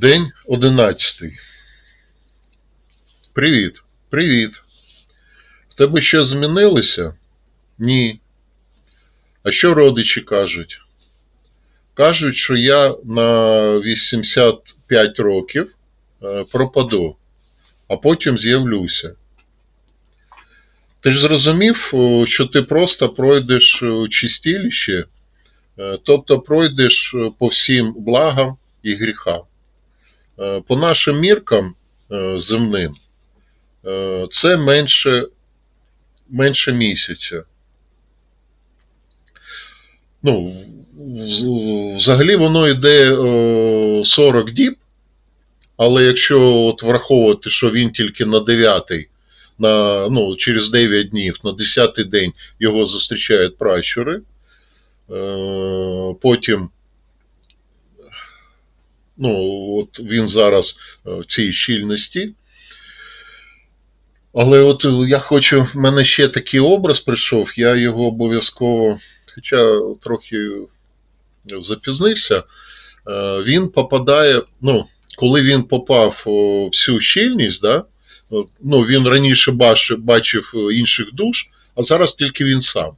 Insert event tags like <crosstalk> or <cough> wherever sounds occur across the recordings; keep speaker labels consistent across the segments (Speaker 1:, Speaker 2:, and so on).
Speaker 1: День одинадцятий. Привіт. Привіт. В тебе що змінилося? Ні. А що родичі кажуть? Кажуть, що я на 85 років е, пропаду, а потім з'явлюся. Ти ж зрозумів, що ти просто пройдеш у чистіліще, е, тобто пройдеш е, по всім благам і гріхам. Е, По нашим міркам е, земним е, це менше, менше місяця. Ну, взагалі воно йде е, 40 діб, але якщо от враховувати, що він тільки на 9, на, ну, через 9 днів, на 10 день його зустрічають пращури, потім ну, от він зараз е, в цій щільності. Але от е, я хочу, в мене ще такий образ прийшов, я його обов'язково, хоча трохи запізнився, е, він попадає, ну, коли він попав о, в цю щільність, да, ну, він раніше бачив, е, інших душ, а зараз тільки він сам.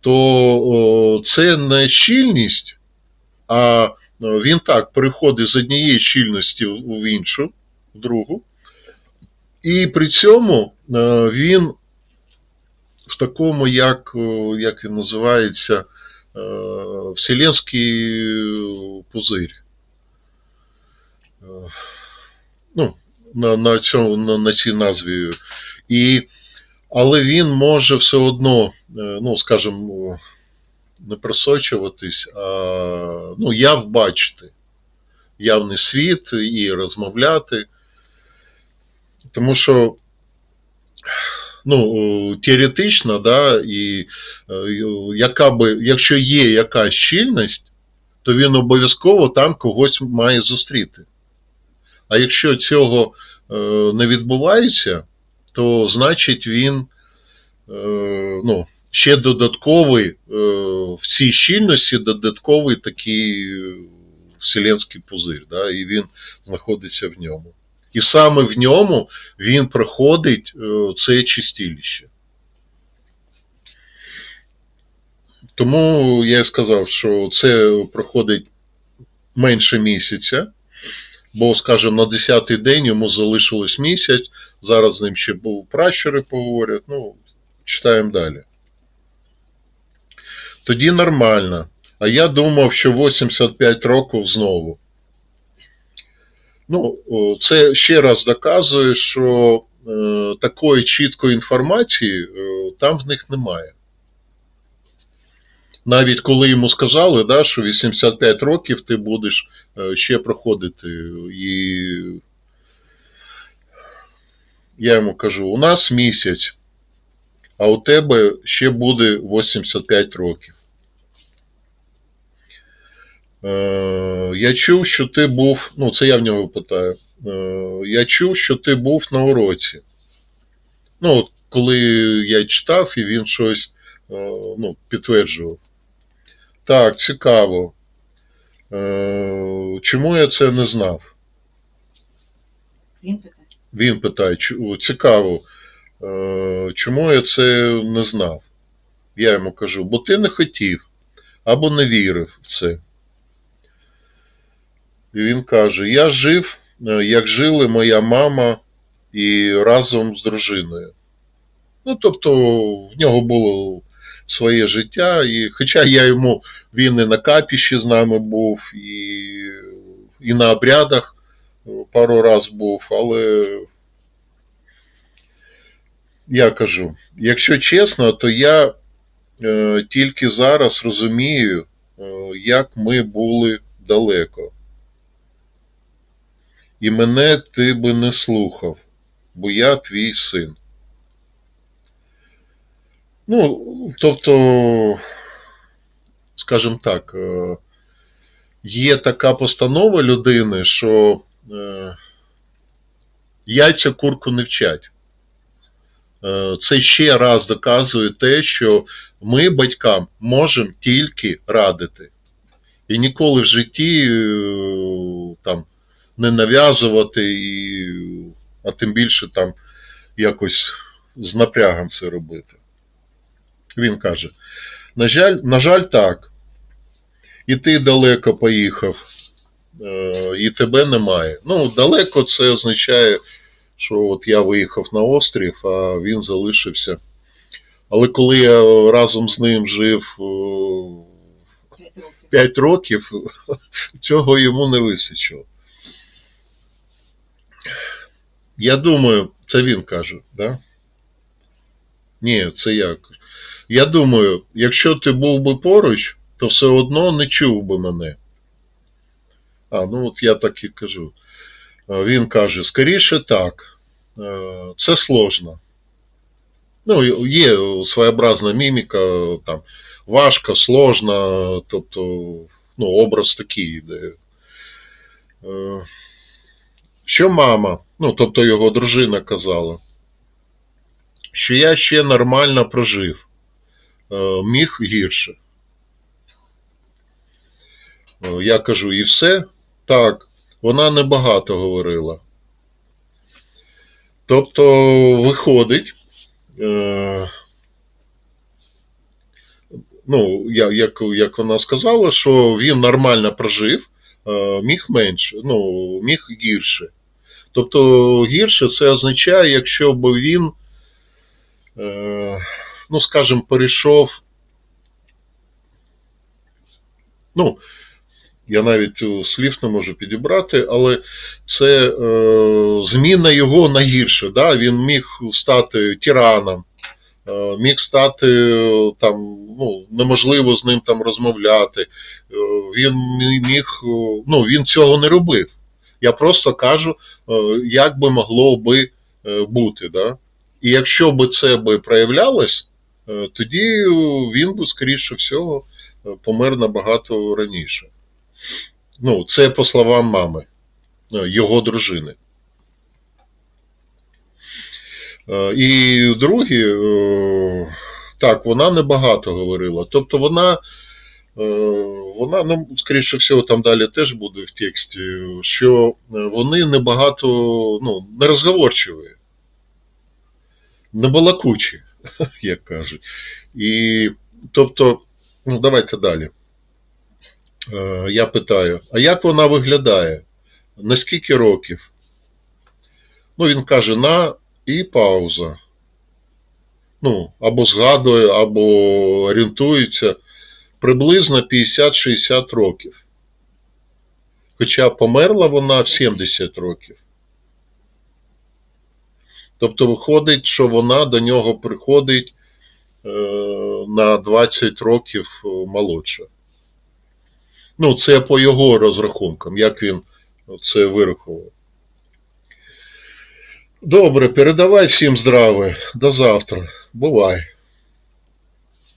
Speaker 1: То це не щільність, а він так переходить з однієї щільності в іншу, в другу. І при цьому е, він в такому, як, е, як він називається, е, вселенський пузир. Ну, на, на, цьому, на, на цій назві. І, але він може все одно, ну, скажімо, не просочуватись, а ну, яв бачити, явний світ і розмовляти. Тому що, ну, теоретично, да, і е, яка би, якщо є якась щільність, то він обов'язково там когось має зустріти. А якщо цього е, не відбувається, то значить він е, ну, ще додатковий е, в цій щільності додатковий такий е, вселенський пузир, да, і він знаходиться в ньому. І саме в ньому він проходить е, це чистилище. Тому я і сказав, що це проходить менше місяця, бо, скажімо, на 10-й день йому залишилось місяць, зараз з ним ще був пращури поговорять, ну, читаємо далі тоді нормально. А я думав, що 85 років знову. Ну, це ще раз доказує, що е, такої чіткої інформації е, там в них немає. Навіть коли йому сказали, да, що 85 років ти будеш е, ще проходити. І я йому кажу, у нас місяць, а у тебе ще буде 85 років. Е, я чув, що ти був, ну це я в нього питаю. Е, я чув, що ти був на уроці. Ну, от коли я читав і він щось е, ну, підтверджував. Так, цікаво. Е, Чому я це не знав?
Speaker 2: Він питає.
Speaker 1: Він питає, цікаво, чому я це не знав? Я йому кажу, бо ти не хотів або не вірив в це. І він каже: Я жив, е, як жили моя мама і разом з дружиною. Ну, тобто, в нього було своє життя, і хоча я йому, він і на капіші з нами був, і, і на обрядах е, пару раз був, але я кажу, якщо чесно, то я е, тільки зараз розумію, е, як ми були далеко. І мене ти би не слухав, бо я твій син. Ну, тобто, скажімо так, е, є така постанова людини, що е, яйця курку не вчать. Е, Це ще раз доказує те, що ми батькам можемо тільки радити. І ніколи в житті е, там не нав'язувати, і, а тим більше там якось з напрягом це робити. Він каже: на жаль, на жаль, так. І ти далеко поїхав, е, і тебе немає. Ну, далеко це означає, що от я виїхав на острів, а він залишився. Але коли я разом з ним жив 5 років, <laughs> цього йому не вистачило. Я думаю, це він каже, да? Ні, це я. Я думаю, якщо ти був би поруч, то все одно не чув би мене. А, ну от я так і кажу. А Він каже, скоріше так. Е, Це сложно. Ну, є своєобразна міміка, там, важко, сложно, тобто, ну, образ такий йде. Е, Що мама, ну, тобто його дружина казала, що я ще нормально прожив, Е, міг гірше. Е, Я кажу, і все? Так, вона небагато говорила. Тобто, виходить, е, ну, як, як вона сказала, що він нормально прожив, е, міг менше, ну, міг гірше. Тобто гірше це означає, якщо б він, е, ну, скажімо, перейшов. Ну, я навіть слів не можу підібрати, але це е, зміна його на гірше. Да? Він міг стати тираном, е, міг стати е, там, ну, неможливо з ним там розмовляти. Е, Він міг, е, ну, він цього не робив. Я просто кажу, е, як би могло би е, бути. Да? І якщо би це би проявлялось, е, тоді він би, скоріше всього, помер набагато раніше. Ну, це по словам мами, е, його дружини. Е, І другі, е, так, вона небагато говорила. Тобто вона, вона, ну, скоріше всього, там далі теж буде в тексті, що вони небагато, ну, не розговорчиві, не балакучі, <laughs> як кажуть. І, тобто, ну, давайте далі. Е, Я питаю, а як вона виглядає? На скільки років? Ну, він каже, на і пауза. Ну, або згадує, або орієнтується. Приблизно 50-60 років. Хоча померла вона в 70 років. Тобто виходить, що вона до нього приходить е, на 20 років е, молодша. Ну, це по його розрахункам, як він це вирахував. Добре, передавай всім здраве. До завтра. Бувай.